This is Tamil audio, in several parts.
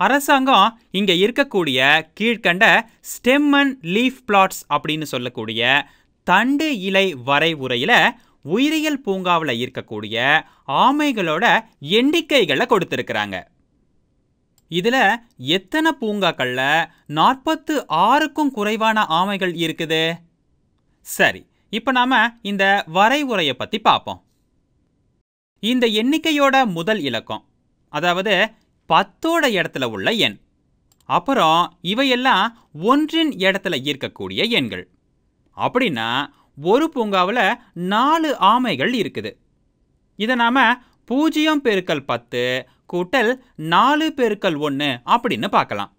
அரசாங்கம் இங்கே இருக்கக்கூடிய கீழ்க்கண்ட ஸ்டெம் அண்ட் லீஃப் பிளாட்ஸ் அப்படின்னு சொல்லக்கூடிய தண்டு இலை வரைவுரையில் உயிரியல் பூங்காவில் இருக்கக்கூடிய ஆமைகளோட எண்ணிக்கைகளை கொடுத்துருக்குறாங்க. இதில் எத்தனை பூங்காக்களில் நாற்பத்து ஆறுக்கும் குறைவான ஆமைகள் இருக்குது? சரி இப்போ நாம் இந்த வரைவுரையை பற்றி பார்ப்போம் இந்த எண்ணிக்கையோட முதல் இலக்கம் அதாவது பத்தோட இடத்துல உள்ள எண். அப்புறம் இவையெல்லாம் ஒன்றின் இடத்துல இருக்கக்கூடிய எண்கள். அப்படின்னா ஒரு பூங்காவில் நாலு ஆமைகள் இருக்குது. இதை நாம் பூஜ்ஜியம் பெருக்கல் பத்து கூட்டல் நாலு பெருக்கல் ஒன்று அப்படின்னு பார்க்கலாம்.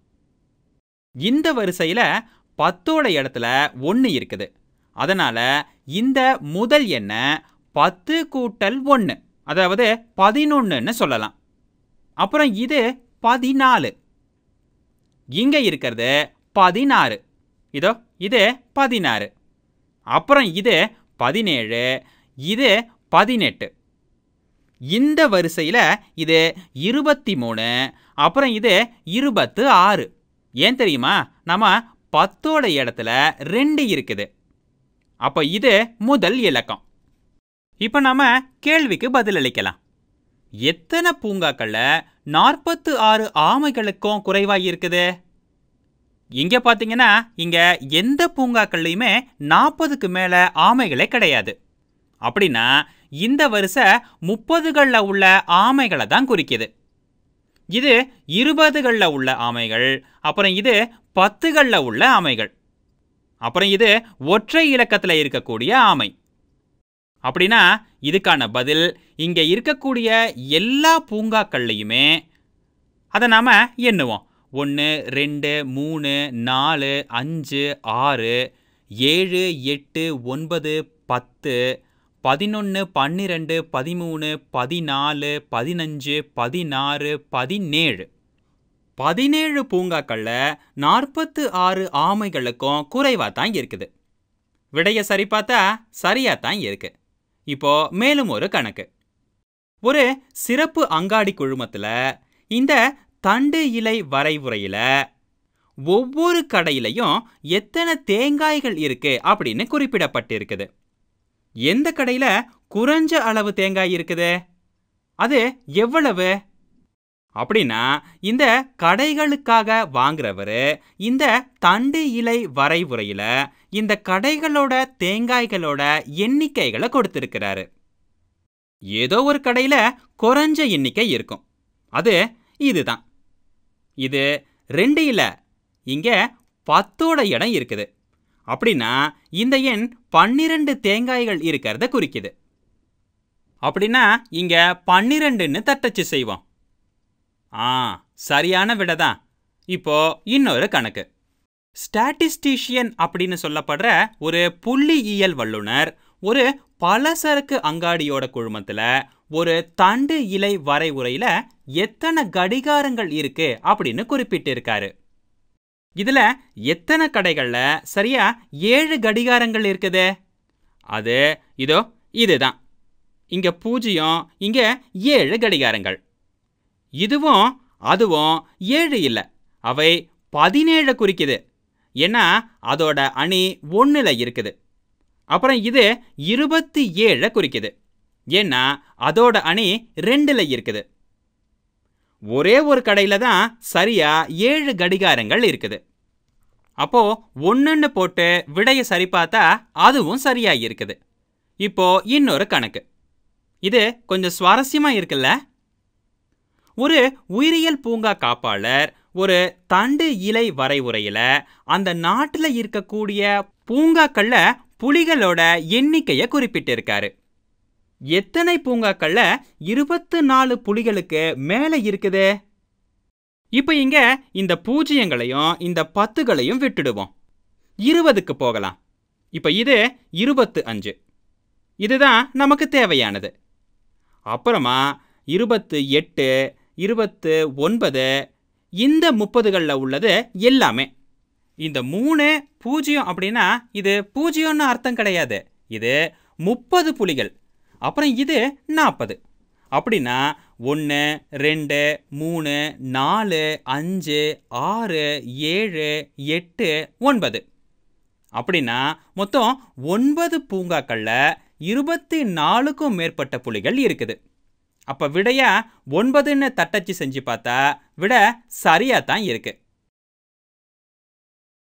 இந்த வரிசையில் பத்தோட இடத்துல ஒன்று இருக்குது. அதனால் இந்த முதல் எண்ணை பத்து கூட்டல் ஒன்று அதாவது பதினொன்றுன்னு சொல்லலாம். அப்புறம் இது பதினாலு. இங்கே இருக்கிறது பதினாறு. இதோ இது பதினாறு. அப்புறம் இது பதினேழு. இது பதினெட்டு. இந்த வரிசையில் இது இருபத்தி மூணு அப்புறம் இது இருபத்து ஆறு ஏன் தெரியுமா? நம்ம பத்தோட இடத்துல ரெண்டு இருக்குது. அப்போ இது முதல் இலக்கம். இப்போ நம்ம கேள்விக்கு பதிலளிக்கலாம். எத்தனை பூங்காக்கள்ல நாற்பத்து ஆறு ஆமைகளுக்கும் குறைவாக இருக்குது இங்க பாத்தீங்கன்னா இங்க எந்த பூங்காக்கள்லையுமே நாற்பதுக்கு மேல ஆமைகளே கிடையாது. அப்படின்னா இந்த வரிசை முப்பதுகளில் உள்ள ஆமைகளை தான் குறிக்குது. இது இருபதுகளில் உள்ள ஆமைகள் அப்புறம் இது பத்துகளில் உள்ள ஆமைகள் அப்புறம் இது ஒற்றை இலக்கத்தில் இருக்கக்கூடிய ஆமை. அப்படின்னா இதுக்கான பதில் இங்கே இருக்கக்கூடிய எல்லா பூங்காக்கள்லையுமே அதை நாம் எண்ணுவோம். ஒன்று ரெண்டு மூணு நாலு அஞ்சு ஆறு ஏழு எட்டு ஒன்பது பத்து பதினொன்று பன்னிரெண்டு பதிமூணு பதினாலு பதினஞ்சு பதினாறு பதினேழு. பதினேழு பூங்காக்களில் நாற்பத்து ஆறு ஆமைகளுக்கும் குறைவாக தான் இருக்குது. விடையை சரி பார்த்தா சரியாக தான் இருக்குது இப்போ மேலும் ஒரு கணக்கு. ஒரு சிறப்பு அங்காடி குழுமத்தில் இந்த தண்டு இலை வரைவுரையில் ஒவ்வொரு கடையிலையும் எத்தனை தேங்காய்கள் இருக்கு அப்படின்னு குறிப்பிடப்பட்டிருக்குது. எந்த கடையில் குறைஞ்ச அளவு தேங்காய் இருக்குது? அது எவ்வளவு? அப்படின்னா இந்த கடைகளுக்காக வாங்குறவர் இந்த தண்டு இலை வரைவுரையில் இந்த கடைகளோட தேங்காய்களோட எண்ணிக்கைகளை கொடுத்துருக்கிறாரு. ஏதோ ஒரு கடையில் குறைஞ்ச எண்ணிக்கை இருக்கும். அது இதுதான். இது ரெண்டு இல்லை இங்கே பத்தோட இடம் இருக்குது. அப்படின்னா இந்த எண் பன்னிரண்டு தேங்காய்கள் இருக்கிறத குறிக்குது. அப்படின்னா இங்கே பன்னிரெண்டுன்னு தட்டச்சு செய்வோம். ஆ சரியான விட தான். இப்போ இன்னொரு கணக்கு. ஸ்டாட்டிஸ்டிஷியன் அப்படின்னு சொல்லப்படுற ஒரு புள்ளியியல் வல்லுனர் ஒரு பலசரக்கு அங்காடியோட குழுமத்தில் ஒரு தண்டு இலை வரைவுரையில் எத்தனை கடிகாரங்கள் இருக்கு அப்படின்னு குறிப்பிட்டிருக்காரு. இதுல எத்தனை கடைகள்ல சரியா ஏழு கடிகாரங்கள் இருக்குது? அது இதோ இதுதான். இங்க பூஜ்ஜியம் இங்க ஏழு கடிகாரங்கள். இதுவும் அதுவும் ஏழு இல்லை. அவை பதினேழை குறிக்குது. ஏன்னா அதோட அணி ஒன்றில் இருக்குது. அப்புறம் இது இருபத்தி ஏழை குறிக்குது. ஏன்னா அதோட அணி ரெண்டில் இருக்குது. ஒரே ஒரு கடையில் தான் சரியா ஏழு கடிகாரங்கள் இருக்குது. அப்போ ஒன்றுன்னு போட்டு விடையை சரி பார்த்தா அதுவும் சரியா இருக்குது. இப்போ இன்னொரு கணக்கு. இது கொஞ்சம் சுவாரஸ்யமா இருக்குல்ல? ஒரு உயிரியல் பூங்கா காப்பாளர் ஒரு தண்டு இலை வரைவுரையில அந்த நாட்டில் இருக்கக்கூடிய பூங்காக்கள்ல புலிகளோட எண்ணிக்கையை குறிப்பிட்டிருக்காரு. எத்தனை பூங்காக்கள்ல இருபத்து நாலு புலிகளுக்கு மேலே இருக்குது? இப்போ இங்க இந்த பூஜ்ஜியங்களையும் இந்த பத்துகளையும் விட்டுடுவோம். இருபதுக்கு போகலாம். இப்போ இது இருபத்து அஞ்சு. இதுதான் நமக்கு தேவையானது. அப்புறமா இருபத்து எட்டு இருபத்து ஒன்பது இந்த முப்பதுகளில் உள்ளது எல்லாமே. இந்த மூணு பூஜ்ஜியம் அப்படின்னா இது பூஜ்ஜியம்னு அர்த்தம் கிடையாது. இது முப்பது புலிகள். அப்புறம் இது நாற்பது அப்படின்னா ஒன்று ரெண்டு மூணு நாலு அஞ்சு ஆறு ஏழு எட்டு ஒன்பது. அப்படின்னா மொத்தம் ஒன்பது பூங்காக்களில் இருபத்தி நாலுக்கும் மேற்பட்ட புலிகள் இருக்குது. அப்போ விடையாக ஒன்பதுன்னு தட்டச்சு செஞ்சு பார்த்தா விட சரியாக தான் இருக்குது